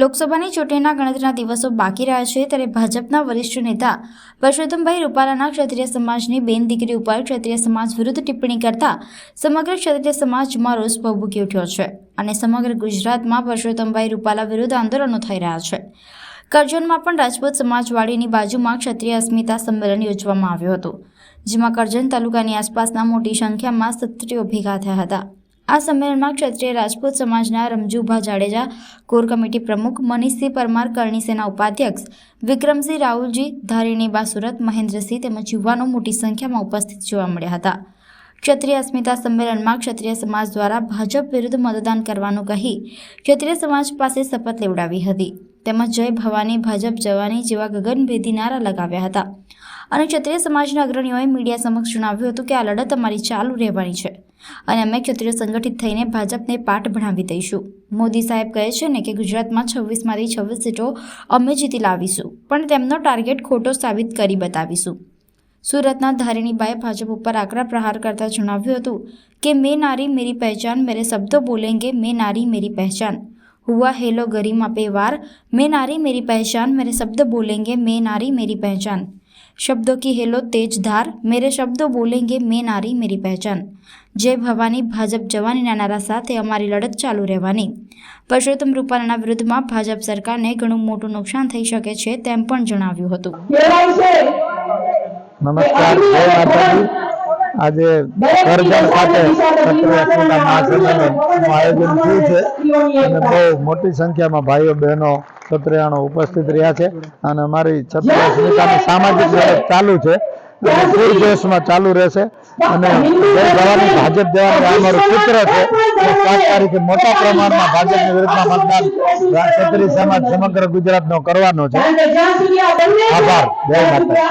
લોકસભાની ચૂંટણીના ગણતરીના દિવસો બાકી રહ્યા છે ત્યારે ભાજપના વરિષ્ઠ નેતા પરસોત્તમભાઈ રૂપાલાના ક્ષત્રિય સમાજની બેન દીકરી ઉપર ક્ષત્રિય સમાજ વિરુદ્ધ ટિપ્પણી કરતા સમગ્ર ક્ષત્રિય સમાજમાં રોષ ભભૂકી ઉઠ્યો છે અને સમગ્ર ગુજરાતમાં પરસોત્તમભાઈ રૂપાલા વિરુદ્ધ આંદોલનો થઈ રહ્યા છે. કરજણમાં પણ રાજપૂત સમાજવાડીની બાજુમાં ક્ષત્રિય અસ્મિતા સંમેલન યોજવામાં આવ્યું હતું, જેમાં કરજણ તાલુકાની આસપાસના મોટી સંખ્યામાં ક્ષત્રિયો ભેગા થયા હતા. આ સંમેલનમાં ક્ષત્રિય રાજપૂત સમાજના રમજુભા જાડેજા, કોર કમિટી પ્રમુખ મનીષસિંહ પરમાર, કરણી સેના ઉપાધ્યક્ષ વિક્રમસિંહ રાહુલજી ધારીણીબા સુરત મહેન્દ્રસિંહ તેમજ યુવાનો મોટી સંખ્યામાં ઉપસ્થિત જોવા મળ્યા હતા. ક્ષત્રિય અસ્મિતા સંમેલનમાં ક્ષત્રિય સમાજ દ્વારા ભાજપ વિરુદ્ધ મતદાન કરવાનું કહી ક્ષત્રિય સમાજ પાસે શપથ લેવડાવી હતી. તેમજ જય ભવાની, ભાજપ જવાની જેવા ગગનભેદી નારા લગાવ્યા હતા. અને ક્ષત્રિય સમાજના અગ્રણીઓએ મીડિયા સમક્ષ જણાવ્યું હતું કે આ લડત અમારી ચાલુ રહેવાની છે. અને અમે ક્ષત્રિય સંગઠિત થઈને ભાજપને પાઠ ભણાવી દઈશું. મોદી સાહેબ કહે છે ને કે ગુજરાતમાં છવ્વીસમાંથી છવ્વીસ સીટો અમે જીતી લાવીશું, પણ તેમનો ટાર્ગેટ ખોટો સાબિત કરી બતાવીશું. સુરતના ધારિણીબાએ ભાજપ ઉપર આકરા પ્રહાર કરતા જણાવ્યું હતું કે, મેં નારી મેરી પહેચાન, મેરે શબ્દો બોલેંગે, મેં નારી મેરી પહેચાન. હુઆ હેલો ગરીમા પે વાર. મેં નારી મેરી પહેચાન, મેરે શબ્દ બોલેંગે, મેં નારી મેરી પહેચાન. શબ્દો કી હેલો तेज धार મેરે શબ્દો બોલેંગે મે નારી મેરી પહેચાન જય ભવાની ભાજપ જવાનીના નારા સાથે અમારી લડત ચાલુ રહેવાની પરસોત્તમ રૂપાલાના વિરુદ્ધમાં ભાજપ સરકારને ઘણું મોટું નુકસાન થઈ શકે છે તેમ પણ જણાવ્યું હતું. નમસ્કાર આજે કરજણ ખાતે મહાસંમેલનનું આયોજન થયું છે. અને બહુ મોટી સંખ્યામાં ભાઈઓ બહેનો ક્ષત્રિયાણો ઉપસ્થિત રહ્યા છે અને અમારી ક્ષત્રિય સામાજિક લડત ચાલુ છે અને ચાલુ રહેશે. અને ભાજપ જવાનું અમારું સૂત્ર છે. સાત તારીખે મોટા પ્રમાણમાં ભાજપની વિરુદ્ધમાં મતદાન ક્ષત્રિય સમાજ સમગ્ર ગુજરાતનો કરવાનો છે. આભાર. જય માતા.